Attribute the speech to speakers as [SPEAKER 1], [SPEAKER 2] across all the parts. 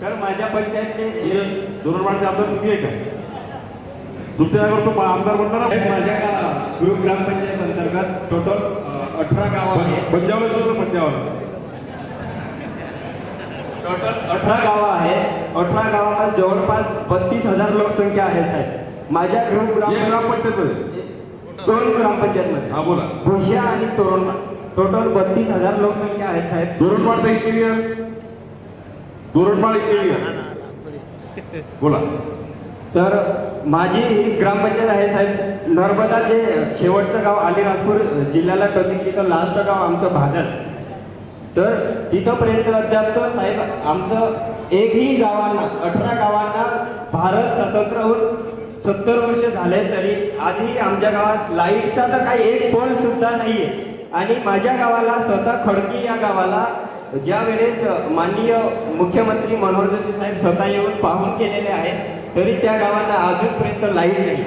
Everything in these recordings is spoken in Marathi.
[SPEAKER 1] तर माझ्या पंचायतचे
[SPEAKER 2] दुरडवाडचे आमदार तुम्ही आहे. का तुमच्या तो आमदार
[SPEAKER 1] साहेब, माझ्या ग्रामपंचायत अंतर्गत टोटल अठरा गाव आहे
[SPEAKER 2] पंजाबला
[SPEAKER 1] टोटल अठरा गावं आहे अठरा गावामध्ये जवळपास बत्तीस हजार लोकसंख्या आहे साहेब. माझ्या ग्राम
[SPEAKER 2] ग्रामपंचायत मध्ये
[SPEAKER 1] दोन ग्रामपंचायतमध्ये.
[SPEAKER 2] हा बोला.
[SPEAKER 1] भोशिया आणि तोरणमाळ. टोटल बत्तीस हजार लोकसंख्या आहे साहेब.
[SPEAKER 2] एरिया दुरडवाड एक एरिया बोला.
[SPEAKER 1] तर माझी ही ग्रामपंचायत आहे साहेब. नर्मदा जे शेवटचं गाव अलिराजपूर जिल्ह्याला टोचेल तिथं लास्ट गाव आमचं भाजल तर तिथंपर्यंत अद्याप साहेब आमचं एकही गावांना अठरा गावांना भारत स्वतंत्र होऊन सत्तर वर्ष झाले तरी आजही आमच्या गावात लाईटचा तर काही एक पोल सुद्धा नाहीये. आणि माझ्या गावाला स्वतः खडकी या गावाला ज्या वेळेस माननीय मुख्यमंत्री मनोहर जोशी साहेब स्वतः येऊन पाहून गेलेले आहेत तरी त्या गावांना अजूनपर्यंत लाइट नाही.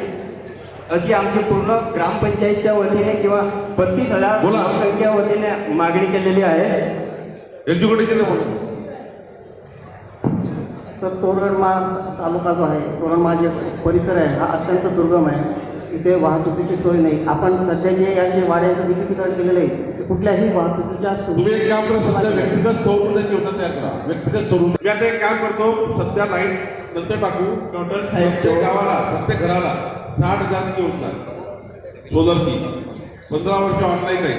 [SPEAKER 1] अशी आमची पूर्ण ग्रामपंचायतच्या वतीने किंवा बत्तीस हजार. लोकसंख्या वतीने मागणी केलेली आहे.
[SPEAKER 3] तर तोरणमाळ तालुका जो आहे तोरणमाळ जे परिसर आहे हा अत्यंत दुर्गम आहे. इथे वाहतुकीची सोय नाही. आपण सध्या जे यांचे वाड्याचं विद्युतीकरण केलेलं आहे ते कुठल्याही वाहतुकीच्या
[SPEAKER 2] तुम्ही एक काम करा सध्या व्यक्तिगत योजना तयार करा. व्यक्तिगत आता एक काम करतो सध्या लाइट नंतर टाकू.
[SPEAKER 1] टोटल
[SPEAKER 2] गावाला प्रत्येक घराला साठ हजारची योजना सोलरची पंधरा वर्ष ऑनलाईन आहे.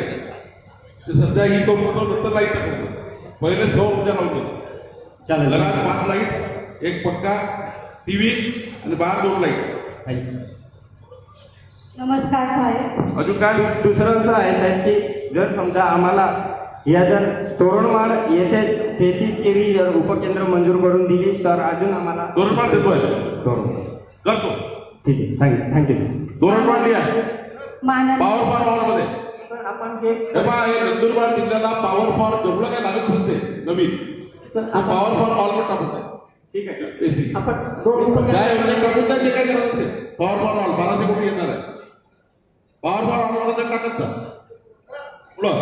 [SPEAKER 2] ते सध्या ही तो करतो नंतर लाइट टाकतो पहिले सौर ऊर्जा लावतो
[SPEAKER 1] चालेल.
[SPEAKER 2] घरात पाच लाइट एक पक्का टीव्ही आणि बाहेर दोन लाइट
[SPEAKER 4] नमस्कार साहेब.
[SPEAKER 2] अजून काय
[SPEAKER 1] दुसरं असं आहे साहेब की जर समजा आम्हाला या जर तोरणमाळ येथे तेहतीस केवी जर उपकेंद्र मंजूर करून दिली तर अजून आम्हाला
[SPEAKER 2] दोरणपाड देतोय
[SPEAKER 1] करू
[SPEAKER 2] करतो
[SPEAKER 1] ठीक आहे. थँक्यू थँक्यू
[SPEAKER 2] दोरणपाड लिहा. पॉवर फॉर ऑलमध्ये
[SPEAKER 1] तर आपण जे
[SPEAKER 2] हे नंदुरबार जिल्ह्याला पॉवर फॉर जेवढं काय लागत नसते नवीन. पॉवर फॉर ऑलमध्ये टाकून द्या.
[SPEAKER 1] ठीक आहे.
[SPEAKER 3] आपण दोन उपकेंद्र-
[SPEAKER 2] पॉवर फॉर ऑल बाराशे कोटी येणार आहे. ബാർബർ ആളുകളെ കണ്ടെത്താം ഉള്ളോ?